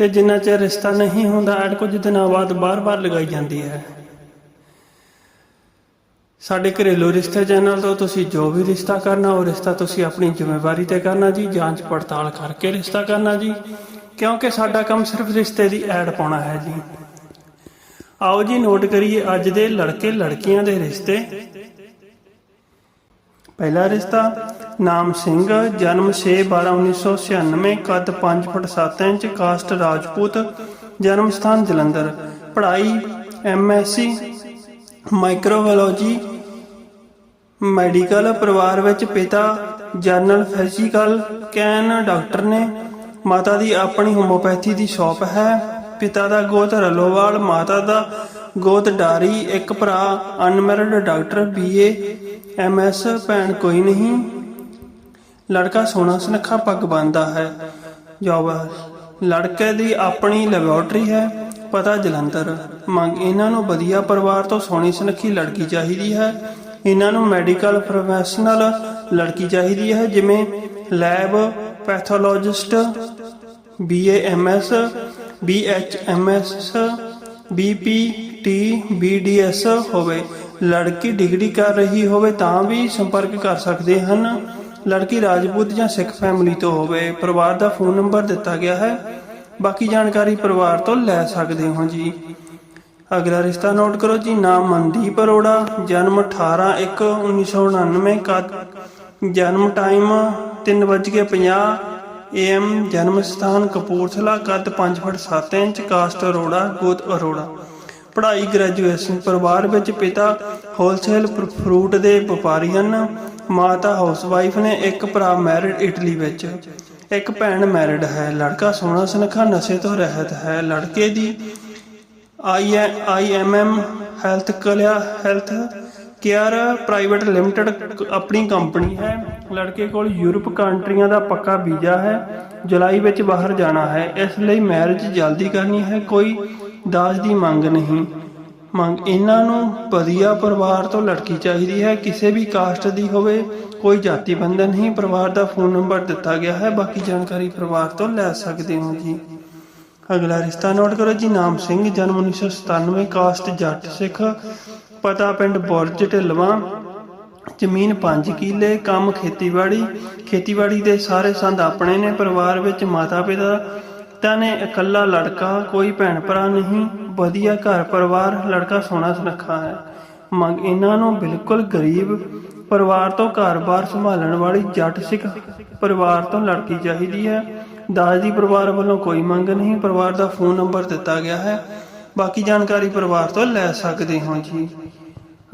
ਤੇ ਜਿੰਨਾ ਚਿਰ ਰਿਸ਼ਤਾ ਨਹੀਂ ਹੁੰਦਾ ਐਡ ਕੁਝ ਦਿਨਾਂ ਬਾਅਦ ਬਾਰ-ਬਾਰ ਲਗਾਈ ਜਾਂਦੀ ਹੈ। ਸਾਡੇ ਘਰੇਲੂ ਰਿਸ਼ਤੇ ਚੈਨਲ ਤੋਂ ਤੁਸੀਂ ਜੋ ਵੀ ਰਿਸ਼ਤਾ ਕਰਨਾ, ਉਹ ਰਿਸ਼ਤਾ ਤੁਸੀਂ ਆਪਣੀ ਜ਼ਿੰਮੇਵਾਰੀ ਤੇ ਕਰਨਾ ਜੀ, ਜਾਂਚ ਪੜਤਾਲ ਕਰਕੇ ਰਿਸ਼ਤਾ ਕਰਨਾ ਜੀ, ਕਿਉਂਕਿ ਸਾਡਾ ਕੰਮ ਸਿਰਫ ਰਿਸ਼ਤੇ ਦੀ ਐਡ ਪਾਉਣਾ ਹੈ ਜੀ। ਆਓ ਜੀ, ਨੋਟ ਕਰੀਏ ਅੱਜ ਦੇ ਲੜਕੇ ਲੜਕੀਆਂ ਦੇ ਰਿਸ਼ਤੇ। ਪਹਿਲਾ ਰਿਸ਼ਤਾ ਨਾਮ ਸਿੰਘ, ਜਨਮ 6/12/1996 ਕੱਦ 5 ਫੁੱਟ 7 ਇੰਚ, ਕਾਸਟ ਰਾਜਪੂਤ, ਜਨਮ ਸਥਾਨ ਜਲੰਧਰ। ਪੜ੍ਹਾਈ ਐਮਐਸਸੀ ਮਾਈਕਰੋਬਾਇਓਲੋਜੀ, ਮੈਡੀਕਲ ਪਰਿਵਾਰ ਵਿੱਚ ਪਿਤਾ, ਜਨਰਲ ਫਿਜ਼ੀਕਲ ਕੈਨ ਡਾਕਟਰ ਨੇ। ਮਾਤਾ ਦੀ ਆਪਣੀ ਹੋਮੋਪੈਥੀ ਦੀ ਸ਼ਾਪ ਹੈ। ਪਿਤਾ ਦਾ ਗੋਤ ਰਲੋਵਾਲ, ਮਾਤਾ ਦਾ ਗੋਤ ਡਾਰੀ, ਇੱਕ ਭਰਾ ਅਨਮੈਰਿਡ ਡਾਕਟਰ ਬੀਏ ਐਮਐਸ ਭੈਣ ਕੋਈ ਨਹੀਂ। ਲੜਕਾ ਸੋਹਣਾ ਸੁਨੱਖਾ ਪੱਗ ਬੰਨਦਾ ਹੈ। ਜੋਬ ਲੜਕੇ ਦੀ ਆਪਣੀ ਲੈਬੋਰਟਰੀ ਹੈ, ਪਤਾ ਜਲੰਧਰ। ਮੰਗ ਇਹਨਾਂ ਨੂੰ ਵਧੀਆ ਪਰਿਵਾਰ ਤੋਂ ਸੋਹਣੀ ਸੁਨੱਖੀ ਲੜਕੀ ਚਾਹੀਦੀ ਹੈ। ਇਹਨਾਂ ਨੂੰ ਮੈਡੀਕਲ ਪ੍ਰੋਫੈਸ਼ਨਲ ਲੜਕੀ ਚਾਹੀਦੀ ਹੈ, ਜਿਵੇਂ lab pathologist BAMS BHMS BPT BDS ਹੋਵੇ। ਲੜਕੀ ਡਿਗਰੀ ਕਰ ਰਹੀ ਹੋਵੇ ਤਾਂ ਵੀ ਸੰਪਰਕ ਕਰ ਸਕਦੇ ਹਨ। ਲੜਕੀ ਰਾਜਪੂਤ ਜਾਂ ਸਿੱਖ ਫੈਮਿਲੀ ਤੋਂ ਹੋਵੇ, ਪਰਿਵਾਰ ਦਾ ਫੋਨ ਨੰਬਰ ਦਿੱਤਾ ਗਿਆ ਹੈ। ਬਾਕੀ ਜਾਣਕਾਰੀ ਪਰਿਵਾਰ ਤੋਂ ਲੈ ਸਕਦੇ ਹੋ ਜੀ। ਅਗਲਾ ਰਿਸ਼ਤਾ ਨੋਟ ਕਰੋ ਜੀ, ਨਾਮ ਮਨਦੀਪ ਅਰੋੜਾ, ਜਨਮ 18/1/1999 ਕੱਦ ਜਨਮ ਟਾਈਮ 3:50 ਏਐਮ ਜਨਮ ਸਥਾਨ ਕਪੂਰਥਲਾ, ਕੱਦ 5 ਫੁੱਟ 7 ਇੰਚ, ਕਾਸਟ ਅਰੋੜਾ, ਗੋਤ ਅਰੋੜਾ। ਪੜ੍ਹਾਈ ਗ੍ਰੈਜੂਏਸ਼ਨ ਪਰਿਵਾਰ ਵਿੱਚ ਪਿਤਾ ਹੋਲਸੇਲ ਫਰੂਟ ਦੇ ਵਪਾਰੀ ਹਨ। ਮਾਤਾ ਹਾਊਸਵਾਈਫ ਨੇ ਇੱਕ ਭਰਾ ਮੈਰਿਡ ਇਟਲੀ ਵਿੱਚ। ਇੱਕ ਭੈਣ ਮੈਰਿਡ ਹੈ। ਲੜਕਾ ਸੋਹਣਾ ਸੁਨੱਖਾ ਨਸ਼ੇ ਤੋਂ ਰਹਿਤ ਹੈ। ਲੜਕੇ ਦੀ ਆਈ ਆਈਐਮਐਮ ਹੈਲਥ ਕਲਿਆ, ਹੈਲਥ ਕੇਅਰ ਪ੍ਰਾਈਵੇਟ ਲਿਮਟਿਡ ਆਪਣੀ ਕੰਪਨੀ ਹੈ। ਲੜਕੇ ਕੋਲ ਯੂਰਪ ਕੰਟਰੀਆਂ ਦਾ ਪੱਕਾ ਵੀਜ਼ਾ ਹੈ। ਜੁਲਾਈ ਵਿੱਚ ਬਾਹਰ ਜਾਣਾ ਹੈ। ਇਸ ਲਈ ਮੈਰਿਜ ਜਲਦੀ ਕਰਨੀ ਹੈ। ਕੋਈ ਦਾਜ ਦੀ ਮੰਗ ਨਹੀਂ। ਮੰਗ, ਇਹਨਾਂ ਨੂੰ ਵਧੀਆ ਪਰਿਵਾਰ ਤੋਂ ਲੜਕੀ ਚਾਹੀਦੀ ਹੈ, ਕਿਸੇ ਵੀ ਕਾਸਟ ਦੀ ਹੋਵੇ, ਕੋਈ ਜਾਤੀ ਬੰਧਨ ਨਹੀਂ, ਪਰਿਵਾਰ ਦਾ ਫੋਨ ਨੰਬਰ ਦਿੱਤਾ ਗਿਆ ਹੈ, ਬਾਕੀ ਜਾਣਕਾਰੀ ਪਰਿਵਾਰ ਤੋਂ ਲੈ ਸਕਦੇ ਹੋ ਜੀ। ਅਗਲਾ ਰਿਸ਼ਤਾ ਨੋਟ ਕਰੋ ਜੀ, ਨਾਮ ਸਿੰਘ, ਜਨਮ 1997 ਕਾਸਟ ਜੱਟ ਸਿੱਖ, ਪਤਾ ਪਿੰਡ ਬੁਰਜ ਢਿਲਵਾ, ਜ਼ਮੀਨ 5 ਕਿੱਲੇ, ਕੰਮ ਖੇਤੀਬਾੜੀ ਖੇਤੀਬਾੜੀ ਦੇ ਸਾਰੇ ਸੰਦ ਆਪਣੇ ਨੇ, ਪਰਿਵਾਰ ਵਿੱਚ ਮਾਤਾ ਪਿਤਾ ਤਾਂ ਇਕੱਲਾ ਲੜਕਾ, ਕੋਈ ਭੈਣ ਭਰਾ ਨਹੀਂ, ਵਧੀਆ ਘਰ ਪਰਿਵਾਰ, ਲੜਕਾ ਸੋਹਣਾ ਸੁਨੱਖਾ ਹੈ। ਮੰਗ ਇਹਨਾਂ ਨੂੰ ਬਿਲਕੁਲ ਗਰੀਬ ਪਰਿਵਾਰ ਤੋਂ ਘਰ-ਬਾਰ ਸੰਭਾਲਣ ਵਾਲੀ ਜੱਟ ਸਿੱਖ ਪਰਿਵਾਰ ਤੋਂ ਲੜਕੀ ਚਾਹੀਦੀ ਹੈ। ਦਾਜ ਦੀ ਪਰਿਵਾਰ ਵੱਲੋਂ ਕੋਈ ਮੰਗ ਨਹੀਂ, ਪਰਿਵਾਰ ਦਾ ਫੋਨ ਨੰਬਰ ਦਿੱਤਾ ਗਿਆ ਹੈ। ਬਾਕੀ ਜਾਣਕਾਰੀ ਪਰਿਵਾਰ ਤੋਂ ਲੈ ਸਕਦੇ ਹੋ ਜੀ।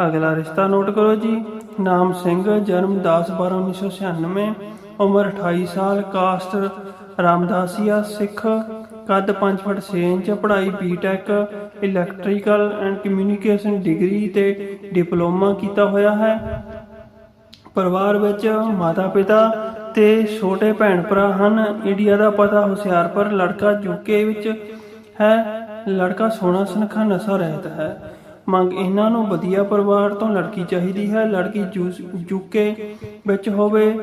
ਅਗਲਾ ਰਿਸ਼ਤਾ ਨੋਟ ਕਰੋ ਜੀ। ਨਾਮ ਸਿੰਘ, ਜਨਮ 10/12/1996 ਉਮਰ 28 ਸਾਲ, ਕਾਸਟ ਰਾਮਦਾਸੀਆ ਸਿੱਖ ਕੱਦ 5 ਫੁੱਟ 6 ਇੰਚ, ਪੜ੍ਹਾਈ B Tech electrical and communication degree ਤੇ ਡਿਪਲੋਮਾ ਕੀਤਾ ਹੋਇਆ ਹੈ। ਪਰਿਵਾਰ ਵਿੱਚ ਮਾਤਾ ਪਿਤਾ ਤੇ ਛੋਟੇ ਭੈਣ ਭਰਾ ਹਨ। ਇੰਡੀਆ ਦਾ ਪਤਾ ਹੁਸ਼ਿਆਰਪੁਰ, ਲੜਕਾ ਯੂਕੇ ਵਿੱਚ ਹੈ। ਲੜਕਾ ਸੋਹਣਾ, ਸੁਨੱਖਾ ਨਸ਼ਾ ਰਹਿਤ ਹੈ। ਮੰਗ ਇਹਨਾਂ ਨੂੰ ਵਧੀਆ ਪਰਿਵਾਰ ਤੋਂ ਲੜਕੀ ਚਾਹੀਦੀ ਹੈ। ਲੜਕੀ ਯੂਕੇ ਵਿੱਚ ਹੋਵੇ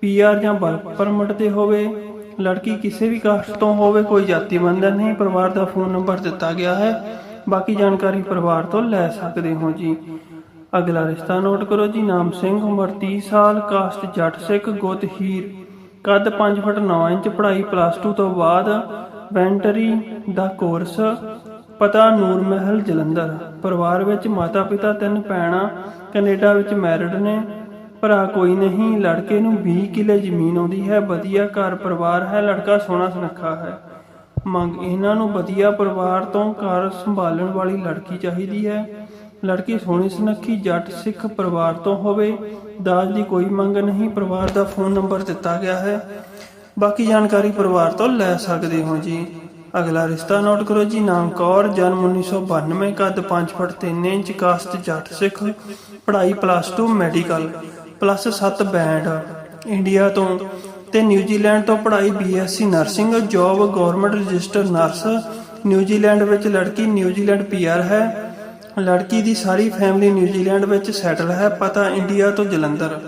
ਪੀਆਰ ਜਾਂ ਵਰਕ ਪਰਮਿਟ ਤੇ ਹੋਵੇ। ਲੜਕੀ ਕਿਸੇ ਵੀ ਕਾਸਟ ਤੋਂ ਹੋਵੇ, ਕੋਈ ਜਾਤੀ ਬੰਧਨ ਨਹੀਂ, ਪਰਿਵਾਰ ਦਾ ਫੋਨ ਨੰਬਰ ਦਿੱਤਾ ਗਿਆ ਹੈ। ਬਾਕੀ ਜਾਣਕਾਰੀ ਪਰਿਵਾਰ ਤੋਂ ਲੈ ਸਕਦੇ ਹੋ ਜੀ। ਅਗਲਾ ਰਿਸ਼ਤਾ ਨੋਟ ਕਰੋ ਜੀ, ਨਾਮ ਸਿੰਘ, ਉਮਰ 30 ਸਾਲ, ਕਾਸਟ ਜੱਟ ਸਿੱਖ, ਗੋਤ ਹੀਰ। ਕੱਦ 5 ਫੁੱਟ 9 ਇੰਚ, ਪੜ੍ਹਾਈ ਪਲੱਸ 2 ਤੋਂ ਬਾਅਦ ਵੈਂਟਰੀ ਦਾ ਕੋਰਸ, ਪਤਾ ਨੂਰ ਮਹਿਲ ਜਲੰਧਰ। ਪਰਿਵਾਰ ਵਿੱਚ ਮਾਤਾ ਪਿਤਾ ਤਿੰਨ ਭੈਣਾਂ, ਕੈਨੇਡਾ ਵਿੱਚ ਮੈਰਿਡ ਨੇ। ਭਰਾ ਕੋਈ ਨਹੀਂ, ਲੜਕੇ ਨੂੰ 20 ਕਿੱਲੇ ਜ਼ਮੀਨ ਆਉਂਦੀ ਹੈ, ਵਧੀਆ ਘਰ ਪਰਿਵਾਰ ਹੈ, ਲੜਕਾ ਸੋਹਣਾ ਸੁਨੱਖਾ ਹੈ। ਮੰਗ, ਇਹਨਾਂ ਨੂੰ ਵਧੀਆ ਪਰਿਵਾਰ ਤੋਂ ਘਰ ਸੰਭਾਲਣ ਵਾਲੀ ਲੜਕੀ ਚਾਹੀਦੀ ਹੈ। ਲੜਕੀ ਸੋਹਣੀ ਸੁਨੱਖੀ, ਜੱਟ ਸਿੱਖ ਪਰਿਵਾਰ ਤੋਂ ਹੋਵੇ, ਦਾਜ ਦੀ ਕੋਈ ਮੰਗ ਨਹੀਂ, ਪਰਿਵਾਰ ਦਾ ਫੋਨ ਨੰਬਰ ਦਿੱਤਾ ਗਿਆ ਹੈ। ਬਾਕੀ ਜਾਣਕਾਰੀ ਪਰਿਵਾਰ ਤੋਂ ਲੈ ਸਕਦੇ ਹੋ ਜੀ। ਅਗਲਾ ਰਿਸ਼ਤਾ ਨੋਟ ਕਰੋ ਜੀ, ਨਾਮ ਕੌਰ, ਜਨਮ 1992 ਕੱਦ 5 ਫੁੱਟ 3 ਇੰਚ ਕਾਸਟ ਜੱਟ ਸਿੱਖ, ਪੜ੍ਹਾਈ plus 2 medical plus 7 band, India ਤੋਂ ਤੇ ਨਿਊਜ਼ੀਲੈਂਡ ਤੋਂ ਪੜ੍ਹਾਈ B Sc nursing, job government register nurse, New Zealand ਵਿੱਚ ਲੜਕੀ ਨਿਊਜ਼ੀਲੈਂਡ ਪੀਆਰ ਹੈ। ਲੜਕੀ ਦੀ ਸਾਰੀ ਫੈਮਿਲੀ ਨਿਊਜ਼ੀਲੈਂਡ ਵਿੱਚ ਸੈਟਲ ਹੈ, ਪਤਾ ਇੰਡੀਆ ਤੋਂ ਜਲੰਧਰ।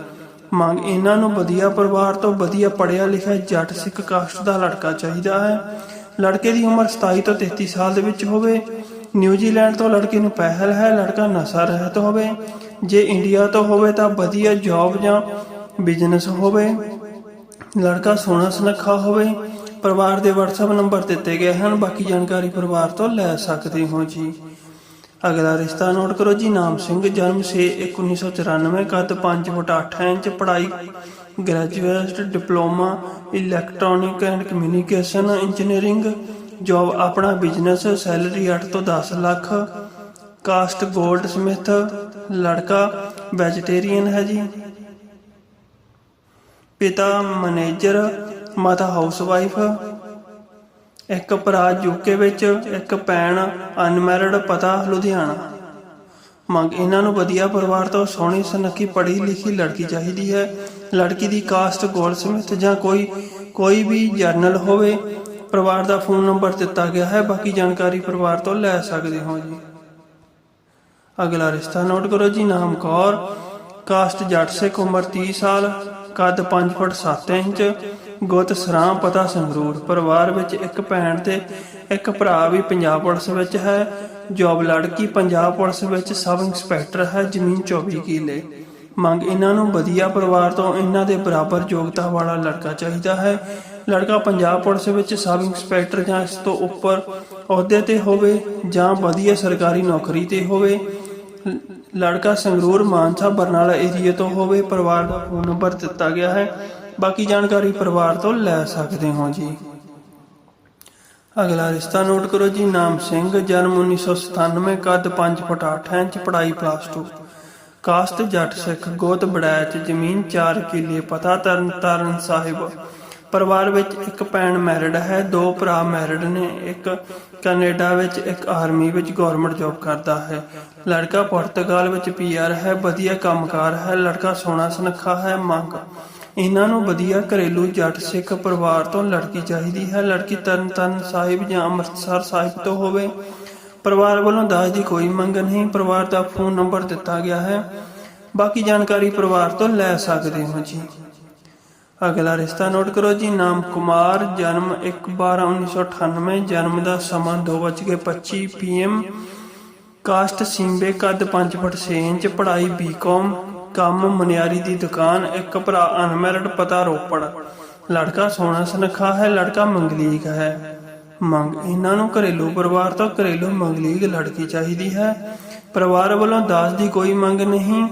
ਮੰਗ, ਇਹਨਾਂ ਨੂੰ ਵਧੀਆ ਪਰਿਵਾਰ ਤੋਂ ਵਧੀਆ ਪੜ੍ਹਿਆ ਲਿਖਿਆ ਜੱਟ ਸਿੱਖ ਕਾਸਟ ਦਾ ਲੜਕਾ ਚਾਹੀਦਾ ਹੈ। ਲੜਕੇ ਦੀ ਉਮਰ 27 ਤੋਂ 33 ਸਾਲ ਦੇ ਵਿੱਚ ਹੋਵੇ। ਨਿਊਜ਼ੀਲੈਂਡ ਤੋਂ ਲੜਕੀ ਨੂੰ ਪਹਿਲ ਹੈ ਲੜਕਾ ਨਸ਼ਾ ਰਹਿਤ ਹੋਵੇ। ਜੇ ਇੰਡੀਆ ਤੋਂ ਹੋਵੇ ਤਾਂ ਵਧੀਆ ਜੌਬ ਜਾਂ ਬਿਜ਼ਨਸ ਹੋਵੇ। ਲੜਕਾ ਸੋਹਣਾ ਸੁਨੱਖਾ ਹੋਵੇ। ਪਰਿਵਾਰ ਦੇ WhatsApp ਨੰਬਰ ਦਿੱਤੇ ਗਏ ਹਨ। ਬਾਕੀ ਜਾਣਕਾਰੀ ਪਰਿਵਾਰ ਤੋਂ ਲੈ ਸਕਦੇ ਹੋ ਜੀ। ਅਗਲਾ ਰਿਸ਼ਤਾ ਨੋਟ ਕਰੋ ਜੀ। ਨਾਮ ਸਿੰਘ, ਜਨਮ 6 1994 ਕੱਦ 5 ਫੁੱਟ 8 ਇੰਚ, ਪੜ੍ਹਾਈ graduate diploma electronic and communication engineering job ਆਪਣਾ ਬਿਜ਼ਨਸ ਸੈਲਰੀ 8 ਤੋਂ 10 ਲੱਖ ਕਾਸਟ ਗੋਲਡ ਸਮਿਥ, ਲੜਕਾ ਵੈਜੀਟੇਰੀਅਨ ਹੈ ਜੀ। ਪਿਤਾ ਮੈਨੇਜਰ ਮਾਤਾ ਹਾਊਸਵਾਈਫ ਇੱਕ ਭਰਾ ਯੂਕੇ ਵਿੱਚ, ਇੱਕ ਭੈਣ ਅਨਮੈਰਿਡ ਪਤਾ ਲੁਧਿਆਣਾ। ਮੰਗ ਇਹਨਾਂ ਨੂੰ ਵਧੀਆ ਪਰਿਵਾਰ ਤੋਂ ਸੋਹਣੀ, ਸੁਨੱਖੀ ਪੜ੍ਹੀ ਲਿਖੀ ਲੜਕੀ ਚਾਹੀਦੀ ਹੈ। ਲੜਕੀ ਦੀ ਕਾਸਟ ਗੋਲਡ ਸਮਿਥ ਜਾਂ ਕੋਈ ਕੋਈ ਵੀ ਜਰਨਲ ਹੋਵੇ ਪਰਿਵਾਰ ਦਾ ਫੋਨ ਨੰਬਰ ਦਿੱਤਾ ਗਿਆ ਹੈ। ਬਾਕੀ ਜਾਣਕਾਰੀ ਪਰਿਵਾਰ ਤੋਂ ਲੈ ਸਕਦੇ ਹੋ ਜੀ। ਅਗਲਾ ਰਿਸ਼ਤਾ ਨੋਟ ਕਰੋ ਜੀ। ਨਾਮ ਕੌਰ। ਕਾਸਟ ਜੱਟ ਸਿੱਖ ਉਮਰ 30 ਸਾਲ। ਕੱਦ 5 ਫੁੱਟ 7 ਇੰਚ। ਗੁੱਤ ਸਰਾਂ ਪਤਾ ਸੰਗਰੂਰ। ਪਰਿਵਾਰ ਵਿੱਚ ਇੱਕ ਭੈਣ ਤੇ ਇੱਕ ਭਰਾ ਵੀ ਪੰਜਾਬ ਪੁਲਿਸ ਵਿੱਚ ਹੈ। ਜੌਬ ਲੜਕੀ ਪੰਜਾਬ ਪੁਲਿਸ ਵਿੱਚ ਸਬ ਇੰਸਪੈਕਟਰ ਹੈ। ਜ਼ਮੀਨ 24 ਕਿੱਲੇ। ਮੰਗ ਇਹਨਾਂ ਨੂੰ ਵਧੀਆ ਪਰਿਵਾਰ ਤੋਂ ਇਹਨਾਂ ਦੇ ਬਰਾਬਰ ਯੋਗਤਾ ਵਾਲਾ ਲੜਕਾ ਚਾਹੀਦਾ ਹੈ। ਲੜਕਾ ਪੰਜਾਬ ਪੁਲਿਸ ਵਿੱਚ ਸਬ ਇੰਸਪੈਕਟਰ ਜਾਂ ਇਸ ਤੋਂ ਉੱਪਰ ਅਹੁਦੇ ਤੇ ਹੋਵੇ ਜਾਂ ਵਧੀਆ ਸਰਕਾਰੀ ਨੌਕਰੀ ਤੇ ਹੋਵੇ। ਲੜਕਾ ਸੰਗਰੂਰ ਮਾਨਸਾ ਬਰਨਾਲਾ ਏਰੀਆ ਤੋਂ ਹੋਵੇ ਪਰਿਵਾਰ ਦਾ ਫੋਨ ਨੰਬਰ ਦਿੱਤਾ ਗਿਆ ਹੈ। ਬਾਕੀ ਜਾਣਕਾਰੀ ਪਰਿਵਾਰ ਤੋਂ ਲੈ ਸਕਦੇ ਹੋ ਜੀ। ਅਗਲਾ ਰਿਸ਼ਤਾ ਨੋਟ ਕਰੋ ਜੀ, ਨਾਮ ਸਿੰਘ, ਜਨਮ 1997 ਕੱਦ 5 ਫੁੱਟ 8 ਇੰਚ, ਪੜ੍ਹਾਈ ਪਲੱਸ 2 ਕਾਸਟ ਜੱਟ ਸਿੱਖ ਗੋਤ ਬੜੈਚ, ਜ਼ਮੀਨ 4 ਕਿੱਲੇ, ਪਤਾ ਤਰਨ ਤਾਰਨ ਸਾਹਿਬ। ਪਰਿਵਾਰ ਵਿੱਚ ਇੱਕ ਭੈਣ ਮੈਰਿਡ ਹੈ, ਦੋ ਭਰਾ ਮੈਰਿਡ ਨੇ, ਇੱਕ ਕੈਨੇਡਾ ਵਿੱਚ, ਇੱਕ ਆਰਮੀ ਵਿੱਚ ਗਵਰਨਮੈਂਟ ਜੌਬ ਕਰਦਾ ਹੈ। ਲੜਕਾ ਪੁਰਤਗਾਲ ਵਿੱਚ ਪੀਆਰ ਹੈ, ਵਧੀਆ ਕੰਮਕਾਰ ਹੈ, ਲੜਕਾ ਸੋਹਣਾ ਸੁਨੱਖਾ ਹੈ, ਮੰਗ। ਇਹਨਾਂ ਨੂੰ ਵਧੀਆ ਘਰੇਲੂ ਜੱਟ ਸਿੱਖ ਪਰਿਵਾਰ ਤੋਂ ਲੜਕੀ ਚਾਹੀਦੀ ਹੈ। ਲੜਕੀ ਤਰਨਤਾਰਨ ਸਾਹਿਬ ਜਾਂ ਅੰਮ੍ਰਿਤਸਰ ਸਾਹਿਬ ਤੋਂ ਹੋਵੇ। ਪਰਿਵਾਰ ਵੱਲੋਂ ਦਾਜ ਦੀ ਕੋਈ ਮੰਗ ਨਹੀਂ, ਪਰਿਵਾਰ ਦਾ ਫੋਨ ਨੰਬਰ ਦਿੱਤਾ ਗਿਆ ਹੈ। ਬਾਕੀ ਜਾਣਕਾਰੀ ਪਰਿਵਾਰ ਤੋਂ ਲੈ ਸਕਦੇ ਹੋ ਜੀ। ਅਗਲਾ ਰਿਸ਼ਤਾ ਨੋਟ ਕਰੋ ਜੀ, ਨਾਮ ਕੁਮਾਰ, ਜਨਮ 1/12/1998 ਜਨਮ ਦਾ ਸਮਾਂ 2:25 ਪੀਐਮ ਕਾਸਟ ਸਿੰਬੇ, ਕੱਦ 5 ਫੁੱਟ 6 ਇੰਚ, ਪੜ੍ਹਾਈ ਬੀਕਾਮ, ਕੰਮ ਮਨਿਆਰੀ ਦੀ ਦੁਕਾਨ, ਇੱਕ ਭਰਾ ਅਨਮੈਰਿਡ, ਪਤਾ ਰੋਪੜ। ਲੜਕਾ ਸੋਹਣਾ ਸੁਨੱਖਾ ਹੈ, ਲੜਕਾ ਮੰਗਲੀਕ ਹੈ। ਮੰਗ ਇਹਨਾਂ ਨੂੰ ਘਰੇਲੂ ਪਰਿਵਾਰ ਤੋਂ ਘਰੇਲੂ ਮੰਗਲੀਕ ਲੜਕੀ ਚਾਹੀਦੀ ਹੈ। ਪਰਿਵਾਰ ਵੱਲੋਂ ਦਾਸ ਦੀ ਕੋਈ ਮੰਗ ਨਹੀਂ।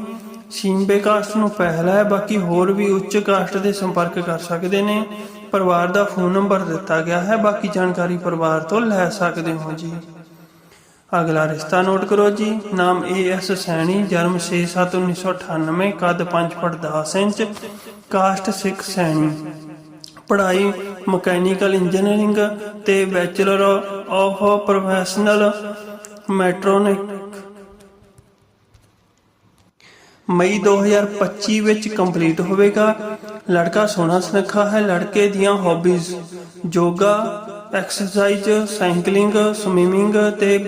ਸਿੰਬੇ ਕਾਸਟ ਨੂੰ ਪਹਿਲਾ ਹੈ, ਬਾਕੀ ਹੋਰ ਵੀ ਉੱਚ ਕਾਸਟ ਦੇ ਸੰਪਰਕ ਕਰ ਸਕਦੇ ਨੇ। ਪਰਿਵਾਰ ਦਾ ਫੋਨ ਨੰਬਰ ਦਿੱਤਾ ਗਿਆ ਹੈ, ਬਾਕੀ ਜਾਣਕਾਰੀ ਪਰਿਵਾਰ ਤੋਂ ਲੈ ਸਕਦੇ ਹੋ ਜੀ। ਅਗਲਾ ਰਿਸ਼ਤਾ ਨੋਟ ਕਰੋ ਜੀ। ਨਾਮ ਏ ਐਸ ਸੈਣੀ, ਜਨਮ 6/7/1998 ਕੱਦ 5 foot 10 inch caste Sikh Saini. ਪੜ੍ਹਾਈ, ਮਕੈਨੀਕਲ ਇੰਜੀਨੀਅਰਿੰਗ ਤੇ ਬੈਚਲਰ ਆਫ ਪ੍ਰੋਫੈਸ਼ਨਲ ਮੈਟ੍ਰੋਨਿਕ। ਮਈ 2025 ਵਿੱਚ ਕੰਪਲੀਟ ਹੋਵੇਗਾ। ਲੜਕਾ ਸੋਹਣਾ ਸੁਨੱਖਾ ਹੈ, ਲੜਕੇ ਦੀਆਂ hobbies yoga exercise cycling swimming ਤੇ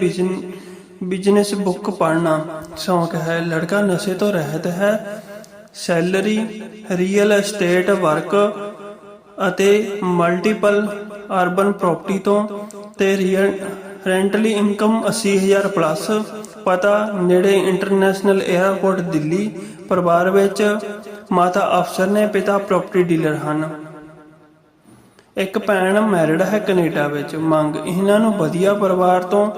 ਬਿਜ਼ਨਸ ਬੁੱਕ ਪੜ੍ਹਨਾ ਸ਼ੌਂਕ ਹੈ। ਲੜਕਾ ਨਸ਼ੇ ਤੋਂ ਰਹਿਤ ਹੈ। ਸੈਲਰੀ ਰੀਅਲ ਏਸਟੇਟ ਵਰਕ ਅਤੇ ਮਲਟੀਪਲ ਅਰਬਨ ਪ੍ਰਾਪਰਟੀ ਤੋਂ ਤੇ ਰੈਂਟਲੀ ਇਨਕਮ 80000 ਪਲੱਸ ਪਤਾ ਨੇੜੇ ਇੰਟਰਨੈਸ਼ਨਲ 에ਅਰਪੋਰਟ ਦਿੱਲੀ ਪਰਿਵਾਰ ਵਿੱਚ ਮਾਤਾ ਅਫਸਰ ਨੇ ਪਿਤਾ ਪ੍ਰਾਪਰਟੀ ਡੀਲਰ ਹਨ। ਇੱਕ ਭੈਣ ਮੈਰਿਡ ਹੈ ਕੈਨੇਡਾ ਵਿੱਚ। ਮੰਗ, ਇਹਨਾਂ ਨੂੰ ਵਧੀਆ ਪਰਿਵਾਰ ਤੋਂ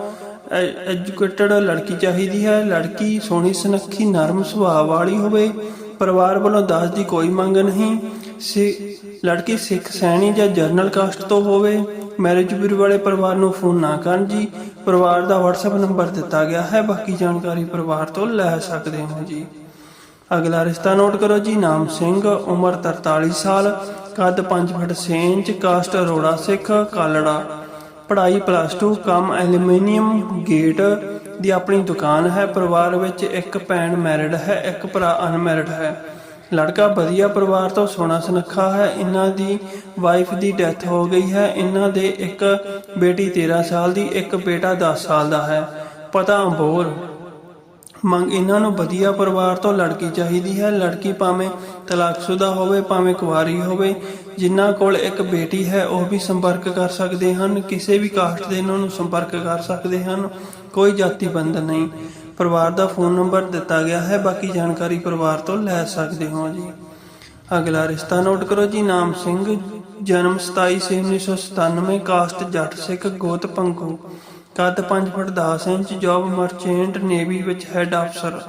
ਐਜੂਕੇਟਡ ਲੜਕੀ ਚਾਹੀਦੀ ਹੈ। ਲੜਕੀ ਸੋਹਣੀ ਸੁਨੱਖੀ, ਨਰਮ ਸੁਭਾਅ ਵਾਲੀ ਹੋਵੇ। ਪਰਿਵਾਰ ਵੱਲੋਂ ਦਾਜ ਦੀ ਕੋਈ ਮੰਗ ਨਹੀਂ। ਲੜਕੀ ਸਿੱਖ, ਸੈਣੀ ਜਾਂ ਜਰਨਲ ਕਾਸਟ ਤੋਂ ਹੋਵੇ ਮੈਰਿਜ ਬਿਊਰੋ ਵਾਲੇ ਪਰਿਵਾਰ ਨੂੰ ਫੋਨ ਨਾ ਕਰਨ ਜੀ। ਪਰਿਵਾਰ ਦਾ WhatsApp ਨੰਬਰ ਦਿੱਤਾ ਗਿਆ ਹੈ, ਬਾਕੀ ਜਾਣਕਾਰੀ ਪਰਿਵਾਰ ਤੋਂ ਲੈ ਸਕਦੇ ਹੋ ਜੀ। ਅਗਲਾ ਰਿਸ਼ਤਾ ਨੋਟ ਕਰੋ ਜੀ, ਨਾਮ ਸਿੰਘ, ਉਮਰ 43 ਸਾਲ, ਕੱਦ 5 foot 6 inch, caste Arora Sikh, Kalra. ਪੜ੍ਹਾਈ ਪਲੱਸ 2 ਕੰਮ ਐਲੂਮੀਨੀਅਮ ਗੇਟ ਦੀ ਆਪਣੀ ਦੁਕਾਨ ਹੈ। ਪਰਿਵਾਰ ਵਿੱਚ ਇੱਕ ਭੈਣ ਮੈਰਿਡ ਹੈ, ਇੱਕ ਭਰਾ ਅਨਮੈਰਿਡ ਹੈ। ਲੜਕਾ ਵਧੀਆ ਪਰਿਵਾਰ ਤੋਂ ਸੋਹਣਾ ਸੁਨੱਖਾ ਹੈ, ਇਹਨਾਂ ਦੀ ਵਾਈਫ ਦੀ ਡੈਥ ਹੋ ਗਈ ਹੈ, ਇਹਨਾਂ ਦੇ ਇੱਕ ਬੇਟੀ 13 ਸਾਲ ਦੀ, ਇੱਕ ਬੇਟਾ 10 ਸਾਲ ਦਾ ਹੈ। ਪਤਾ ਅੰਬੋਰ, ਮੰਗ ਇਹਨਾਂ ਨੂੰ ਵਧੀਆ ਪਰਿਵਾਰ ਤੋਂ ਲੜਕੀ ਚਾਹੀਦੀ ਹੈ। ਲੜਕੀ ਭਾਵੇਂ ਤਲਾਕਸ਼ੁਦਾ ਹੋਵੇ, ਭਾਵੇਂ ਕੁਵਾਰੀ ਹੋਵੇ, ਜਿਨ੍ਹਾਂ ਕੋਲ ਇੱਕ ਬੇਟੀ ਹੈ, ਉਹ ਵੀ ਸੰਪਰਕ ਕਰ ਸਕਦੇ ਹਨ, ਕਿਸੇ ਵੀ ਕਾਸਟ ਦੇ ਇਹਨਾਂ ਨੂੰ ਸੰਪਰਕ ਕਰ ਸਕਦੇ ਹਨ, ਕੋਈ ਜਾਤੀ ਬੰਧਨ ਨਹੀਂ। ਪਰਿਵਾਰ ਦਾ ਫੋਨ ਨੰਬਰ ਦਿੱਤਾ ਗਿਆ ਹੈ, ਬਾਕੀ ਜਾਣਕਾਰੀ ਪਰਿਵਾਰ ਤੋਂ ਲੈ ਸਕਦੇ ਹੋ ਜੀ। ਅਗਲਾ ਰਿਸ਼ਤਾ ਨੋਟ ਕਰੋ ਜੀ, ਨਾਮ ਸਿੰਘ, ਜਨਮ 27 1997 ਕਾਸਟ ਜੱਟ ਸਿੱਖ, ਗੋਤ ਪੰਗੂ। ਕੱਦ 5 foot 10 inch, job merchant, navy ਵਿੱਚ ਹੈੱਡ ਅਫਸਰ